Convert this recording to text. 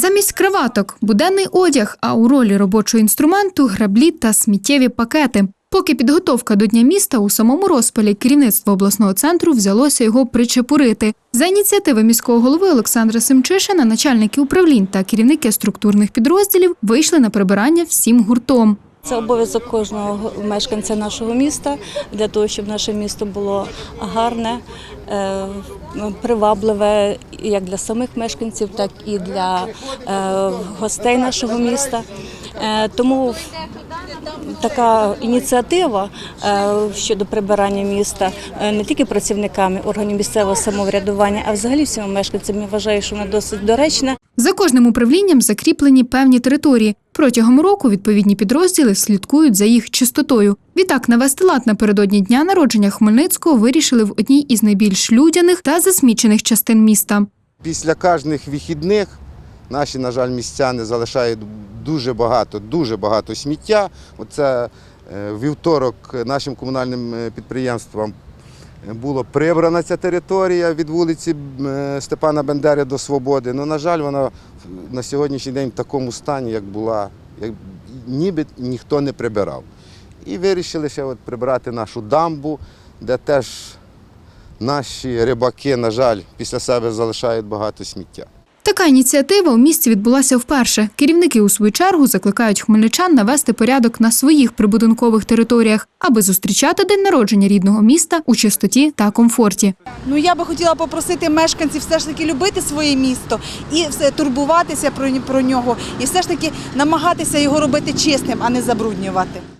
Замість краваток буденний одяг, а у ролі робочого інструменту граблі та сміттєві пакети. Поки підготовка до Дня міста у самому розпалі керівництво обласного центру взялося його причепурити. За ініціативи міського голови Олександра Семчишина, начальники управлінь та керівники структурних підрозділів вийшли на прибирання всім гуртом. Це обов'язок кожного мешканця нашого міста для того, щоб наше місто було гарне, е, привабливе як для самих мешканців, так і для е, гостей нашого міста. Е, Тому така ініціатива щодо прибирання міста не тільки працівниками органів місцевого самоврядування, а взагалі всіма мешканцями. Вважаю, що вона досить доречна. За кожним управлінням закріплені певні території. Протягом року відповідні підрозділи слідкують за їх чистотою. Відтак навести лад напередодні дня народження Хмельницького вирішили в одній із найбільш людяних та засмічених частин міста. Після кожних вихідних наші, на жаль, містяни залишають дуже багато, дуже багато сміття. Оце е, вівторок нашим комунальним е, підприємствам було прибрана ця територія від вулиці е, Степана Бендери до Свободи. Ну, на жаль, вона на сьогоднішній день в такому стані, як була, як ніби ніхто не прибирав. І вирішили ще от прибрати нашу дамбу, де теж наші рибаки, на жаль, після себе залишають багато сміття. Така ініціатива у місті відбулася вперше. Керівники у свою чергу закликають хмельничан навести порядок на своїх прибудинкових територіях, аби зустрічати день народження рідного міста у чистоті та комфорті. Ну я би хотіла попросити мешканців все ж таки любити своє місто і все турбуватися про, нього, і все ж таки намагатися його робити чистим, а не забруднювати.